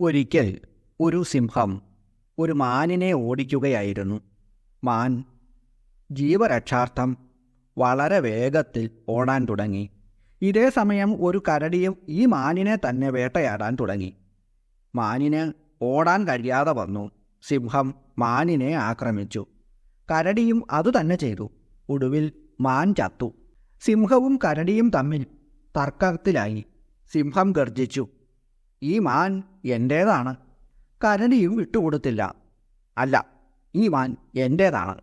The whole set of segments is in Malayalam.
ഒരിക്കൽ ഒരു സിംഹം ഒരു മാനിനെ ഓടിക്കുകയായിരുന്നു. മാൻ ജീവരക്ഷാർത്ഥം വളരെ വേഗത്തിൽ ഓടാൻ തുടങ്ങി. ഇതേ സമയം ഒരു കരടിയും ഈ മാനിനെ തന്നെ വേട്ടയാടാൻ തുടങ്ങി. മാനിന് ഓടാൻ കഴിയാതെ വന്നു. സിംഹം മാനിനെ ആക്രമിച്ചു. കരടിയും അതുതന്നെ ചെയ്തു. ഒടുവിൽ മാൻ ചത്തു. സിംഹവും കരടിയും തമ്മിൽ തർക്കത്തിലായി. സിംഹം ഗർജിച്ചു ഈ മാൻ എന്റേതാണ് കരടിയും വിട്ടുകൊടുത്തില്ല. അല്ല ഈ മാൻ എന്റേതാണ്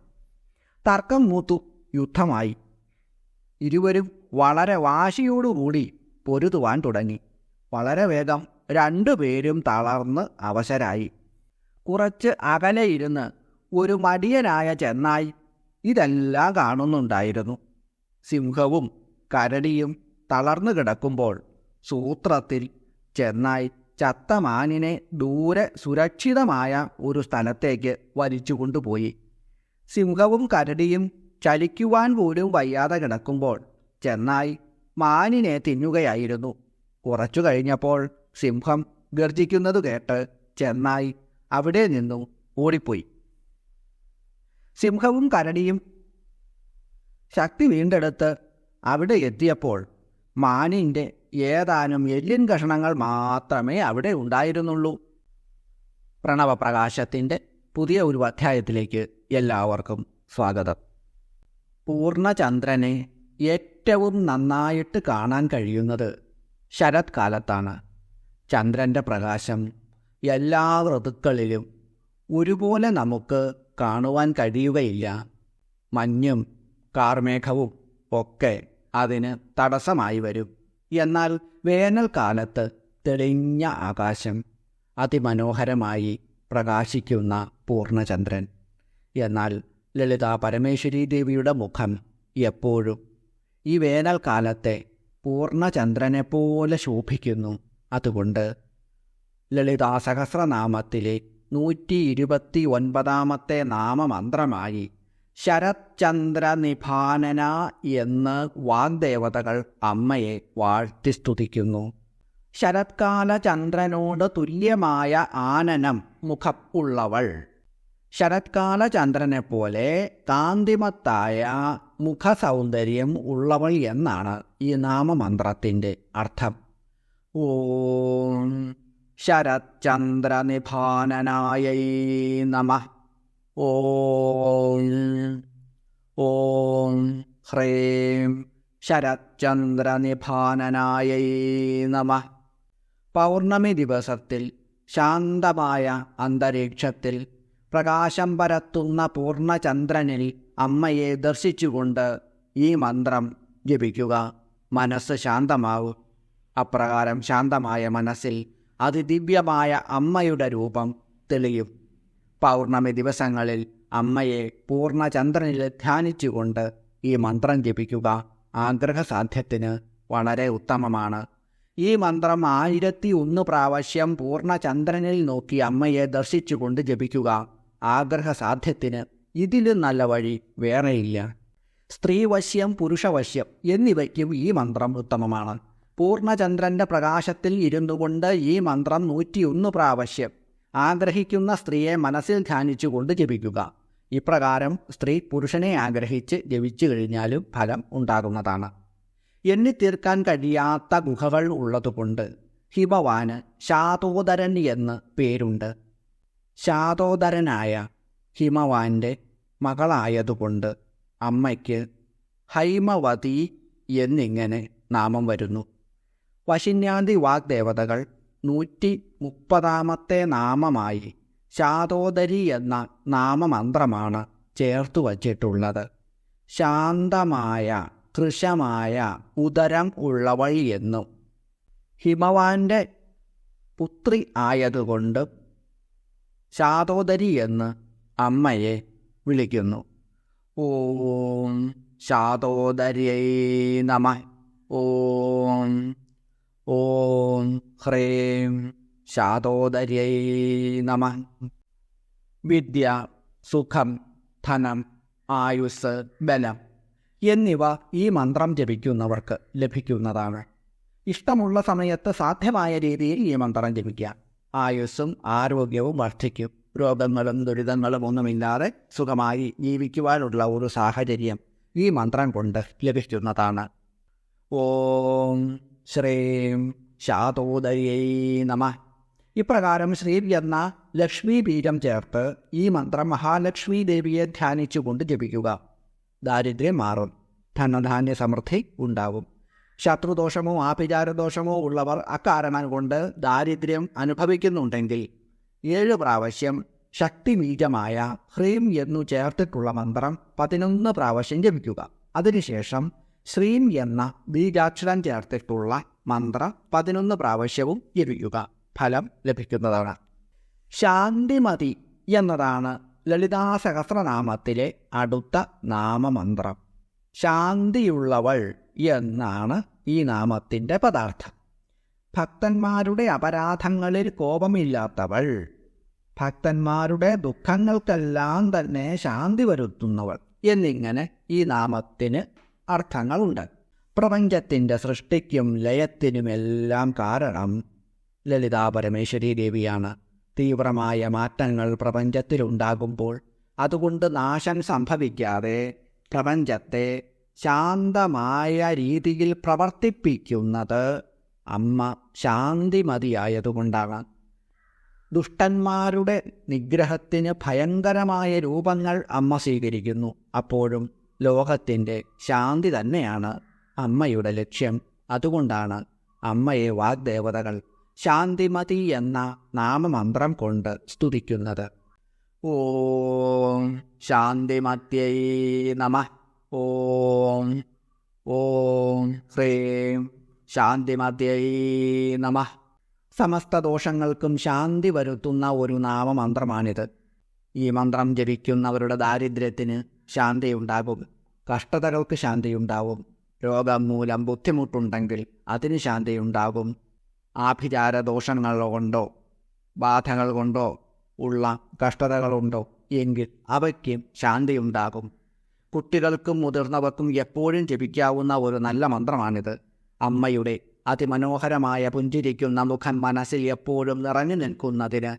തർക്കം മൂത്തു യുദ്ധമായി. ഇരുവരും വളരെ വാശിയോടുകൂടി പൊരുതുവാൻ തുടങ്ങി. വളരെ വേഗം രണ്ടുപേരും തളർന്ന് അവശരായി. കുറച്ച് അകലെ ഇരുന്ന് ഒരു മടിയനായ ചെന്നായി ഇതെല്ലാം കാണുന്നുണ്ടായിരുന്നു. സിംഹവും കരടിയും തളർന്നു കിടക്കുമ്പോൾ സൂത്രത്തിൽ ചെന്നായി ചത്ത മാനിനെ ദൂരെ സുരക്ഷിതമായ ഒരു സ്ഥലത്തേക്ക് വലിച്ചു കൊണ്ടുപോയി സിംഹവും കരടിയും ചലിക്കുവാൻ പോലും വയ്യാതെ കിടക്കുമ്പോൾ ചെന്നായി മാനിനെ തിന്നുകയായിരുന്നു. കുറച്ചു കഴിഞ്ഞപ്പോൾ സിംഹം ഗർജിക്കുന്നത് കേട്ട് ചെന്നായി അവിടെ നിന്നും ഓടിപ്പോയി. സിംഹവും കരടിയും ശക്തി വീണ്ടെടുത്ത് അവിടെ എത്തിയപ്പോൾ മാനിന്റെ ഏതാനും എല്ലിൻ കഷണങ്ങൾ മാത്രമേ അവിടെ ഉണ്ടായിരുന്നുള്ളൂ. പ്രണവപ്രകാശത്തിന്റെ പുതിയ ഒരു അധ്യായത്തിലേക്ക് എല്ലാവർക്കും സ്വാഗതം. പൂർണചന്ദ്രനെ ഏറ്റവും നന്നായിട്ട് കാണാൻ കഴിയുന്നത് ശരത്കാലത്താണ്. ചന്ദ്രന്റെ പ്രകാശം എല്ലാ ഋതുക്കളിലും ഒരുപോലെ നമുക്ക് കാണുവാൻ കഴിയുകയില്ല. മഞ്ഞും കാർമേഘവും ഒക്കെ അതിന് തടസ്സമായി വരും. എന്നാൽ വേനൽക്കാലത്ത് തെളിഞ്ഞ ആകാശം അതിമനോഹരമായി പ്രകാശിക്കുന്ന പൂർണചന്ദ്രൻ. എന്നാൽ ലളിതാ പരമേശ്വരി ദേവിയുടെ മുഖം എപ്പോഴും ഈ വേനൽക്കാലത്തെ പൂർണചന്ദ്രനെപ്പോലെ ശോഭിക്കുന്നു. അതുകൊണ്ട് ലളിതാ സഹസ്രനാമത്തിലെ നൂറ്റി ഇരുപത്തി ഒൻപതാമത്തെ നാമമന്ത്രമായി ശരത്ചന്ദ്ര നിഭാനന എന്ന് വാഗ്ദേവതകൾ അമ്മയെ വാഴ്ത്തി സ്തുതിക്കുന്നു ശരത്കാല ചന്ദ്രനോട് തുല്യമായ ആനനം മുഖം ഉള്ളവൾ. ശരത്കാല ചന്ദ്രനെ പോലെ കാന്തിമത്തായ മുഖസൗന്ദര്യം ഉള്ളവൾ എന്നാണ് ഈ നാമമന്ത്രത്തിന്റെ അർത്ഥം. ഓം ശരത്ചന്ദ്രനിഭാനനായ നമ. ഓം ഓം ഹ്രീം ശരത്ചന്ദ്രനിഭാനനായൈ നമ. പൗർണമി ദിവസത്തിൽ ശാന്തമായ അന്തരീക്ഷത്തിൽ പ്രകാശം പരത്തുന്ന പൂർണചന്ദ്രനിൽ അമ്മയെ ദർശിച്ചുകൊണ്ട് ഈ മന്ത്രം ജപിക്കുക. മനസ്സ് ശാന്തമാവും. അപ്രകാരം ശാന്തമായ മനസ്സിൽ അതിദിവ്യമായ അമ്മയുടെ രൂപം തെളിയും. പൗർണമി ദിവസങ്ങളിൽ അമ്മയെ പൂർണചന്ദ്രനിൽ ധ്യാനിച്ചുകൊണ്ട് ഈ മന്ത്രം ജപിക്കുക ആഗ്രഹസാധ്യത്തിന് വളരെ ഉത്തമമാണ്. ഈ മന്ത്രം ആയിരത്തി ഒന്ന് പ്രാവശ്യം പൂർണചന്ദ്രനിൽ നോക്കി അമ്മയെ ദർശിച്ചുകൊണ്ട് ജപിക്കുക ആഗ്രഹസാധ്യത്തിന് ഇതിലും നല്ല വഴി വേറെയില്ല. സ്ത്രീവശ്യം പുരുഷവശ്യം എന്നിവയ്ക്കും ഈ മന്ത്രം ഉത്തമമാണ്. പൂർണചന്ദ്രന്റെ പ്രകാശത്തിൽ ഇരുന്നുകൊണ്ട് ഈ മന്ത്രം നൂറ്റിയൊന്ന് പ്രാവശ്യം ആഗ്രഹിക്കുന്ന സ്ത്രീയെ മനസ്സിൽ ധ്യാനിച്ചുകൊണ്ട് ജപിക്കുക. ഇപ്രകാരം സ്ത്രീ പുരുഷനെ ആഗ്രഹിച്ച് ജപിച്ചു കഴിഞ്ഞാലും ഫലം ഉണ്ടാകുന്നതാണ്. എണ്ണിത്തീർക്കാൻ കഴിയാത്ത ഗുഹകൾ ഉള്ളതുകൊണ്ട് ഹിമവാന് ശാതോദരൻ എന്ന് പേരുണ്ട്. ശാതോദരനായ ഹിമവാന്റെ മകളായതുകൊണ്ട് അമ്മയ്ക്ക് ഹൈമവതി എന്നിങ്ങനെ നാമം വരുന്നു. വശിന്യാന്തി വാഗ്ദേവതകൾ നൂറ്റി മുപ്പതാമത്തെ നാമമായി ശാതോദരി എന്ന നാമമന്ത്രമാണ് ചേർത്തു വച്ചിട്ടുള്ളത്. ശാന്തമായ കൃശമായ ഉദരം ഉള്ളവൾ എന്നും ഹിമവാന്റെ പുത്രി ആയതുകൊണ്ട് ശാതോദരി എന്ന് അമ്മയെ വിളിക്കുന്നു. ഓം ശാതോദര്യൈ നമ. ഓം ഓം ഹ്രേം ശാതോദര്യൈ നമ. വിദ്യ സുഖം ധനം ആയുസ് ബലം എന്നിവ ഈ മന്ത്രം ജപിക്കുന്നവർക്ക് ലഭിക്കുന്നതാണ്. ഇഷ്ടമുള്ള സമയത്ത് സാധ്യമായ രീതിയിൽ ഈ മന്ത്രം ജപിക്കാം. ആയുസ്സും ആരോഗ്യവും വർദ്ധിക്കും. രോഗങ്ങളും ദുരിതങ്ങളും ഒന്നുമില്ലാതെ സുഖമായി ജീവിക്കുവാനുള്ള ഒരു സാഹചര്യം ഈ മന്ത്രം കൊണ്ട് ലഭിക്കുന്നതാണ്. ഓം ശ്രീം ശാതോദയൈ നമ. ഇപ്രകാരം ശ്രീ എന്ന ലക്ഷ്മി ബീജം ചേർത്ത് ഈ മന്ത്രം മഹാലക്ഷ്മി ദേവിയെ ധ്യാനിച്ചുകൊണ്ട് ജപിക്കുക. ദാരിദ്ര്യം മാറും ധനധാന്യ സമൃദ്ധി ഉണ്ടാവും. ശത്രുദോഷമോ ആഭിചാരദോഷമോ ഉള്ളവർ അക്കാരണം കൊണ്ട് ദാരിദ്ര്യം അനുഭവിക്കുന്നുണ്ടെങ്കിൽ ഏഴ് പ്രാവശ്യം ശക്തിബീജമായ ഹ്രീം എന്നു ചേർത്തിട്ടുള്ള മന്ത്രം പതിനൊന്ന് പ്രാവശ്യം ജപിക്കുക. അതിനുശേഷം ശ്രീം എന്ന ബീജാക്ഷരം ചേർത്തിട്ടുള്ള മന്ത്രം പതിനൊന്ന് പ്രാവശ്യവും ജപിക്കുക ഫലം ലഭിക്കുന്നതാണ്. ശാന്തിമതി എന്നതാണ് ലളിതാ സഹസ്രനാമത്തിലെ അടുത്ത നാമമന്ത്രം. ശാന്തിയുള്ളവൾ എന്നാണ് ഈ നാമത്തിന്റെ പദാർത്ഥം. ഭക്തന്മാരുടെ അപരാധങ്ങളിൽ കോപമില്ലാത്തവൾ ഭക്തന്മാരുടെ ദുഃഖങ്ങൾക്കെല്ലാം തന്നെ ശാന്തി വരുത്തുന്നവൾ എന്നിങ്ങനെ ഈ നാമത്തിന് അർത്ഥങ്ങളുണ്ട്. പ്രപഞ്ചത്തിന്റെ സൃഷ്ടിക്കും ലയത്തിനുമെല്ലാം കാരണം ലളിതാ പരമേശ്വരി ദേവിയാണ്. തീവ്രമായ മാറ്റങ്ങൾ പ്രപഞ്ചത്തിലുണ്ടാകുമ്പോൾ അതുകൊണ്ട് നാശം സംഭവിക്കാതെ പ്രപഞ്ചത്തെ ശാന്തമായ രീതിയിൽ പ്രവർത്തിപ്പിക്കുന്നത് അമ്മ ശാന്തിമതിയായതുകൊണ്ടാണ്. ദുഷ്ടന്മാരുടെ നിഗ്രഹത്തിന് ഭയങ്കരമായ രൂപങ്ങൾ അമ്മ സ്വീകരിക്കുന്നു. അപ്പോഴും ലോകത്തിന്റെ ശാന്തി തന്നെയാണ് അമ്മയുടെ ലക്ഷ്യം. അതുകൊണ്ടാണ് അമ്മയെ വാഗ്ദേവതകൾ ശാന്തിമതി എന്ന നാമമന്ത്രം കൊണ്ട് സ്തുതിക്കുന്നത്. ഓം ശാന്തിമത്യൈ നമ. ഓം ഓം ഹ്രീം ശാന്തിമത്യൈ നമ. സമസ്ത ദോഷങ്ങൾക്കും ശാന്തി വരുത്തുന്ന ഒരു നാമമന്ത്രമാണിത്. ഈ മന്ത്രം ജപിക്കുന്നവരുടെ ദാരിദ്ര്യത്തിന് ശാന്തിയുണ്ടാകും. കഷ്ടതകൾക്ക് ശാന്തിയുണ്ടാവും. രോഗം മൂലം ബുദ്ധിമുട്ടുണ്ടെങ്കിൽ അതിന് ശാന്തിയുണ്ടാകും. ആഭിചാര ദോഷങ്ങൾ കൊണ്ടോ ബാധകൾ കൊണ്ടോ ഉള്ള കഷ്ടതകളുണ്ടോ എങ്കിൽ അവയ്ക്ക് ശാന്തിയുണ്ടാകും. കുട്ടികൾക്കും മുതിർന്നവർക്കും എപ്പോഴും ജപിക്കാവുന്ന ഒരു നല്ല മന്ത്രമാണിത്. അമ്മയുടെ അതിമനോഹരമായ പുഞ്ചിരിക്കുന്ന മുഖം മനസ്സിൽ എപ്പോഴും നിറഞ്ഞു നിൽക്കുന്നതിന്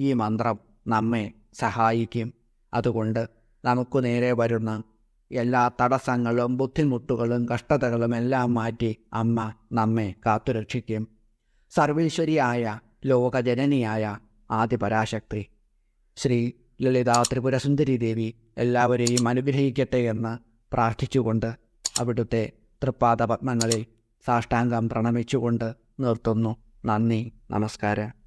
ഈ മന്ത്രം നമ്മെ സഹായിക്കും. അതുകൊണ്ട് നമുക്ക് നേരെ വരുന്ന എല്ലാ തടസ്സങ്ങളും ബുദ്ധിമുട്ടുകളും കഷ്ടതകളും എല്ലാം മാറ്റി അമ്മ നമ്മെ കാത്തുരക്ഷിക്കും. സർവീശ്വരിയായ ലോകജനനിയായ ആദിപരാശക്തി. ശ്രീ ലളിതാ ത്രിപുരസുന്ദരി ദേവി എല്ലാവരെയും അനുഗ്രഹിക്കട്ടെ എന്ന് പ്രാർത്ഥിച്ചുകൊണ്ട് അവിടുത്തെ തൃപ്പാദപത്മങ്ങളിൽ സാഷ്ടാംഗം പ്രണമിച്ചുകൊണ്ട് നിർത്തുന്നു. നന്ദി നമസ്കാരം.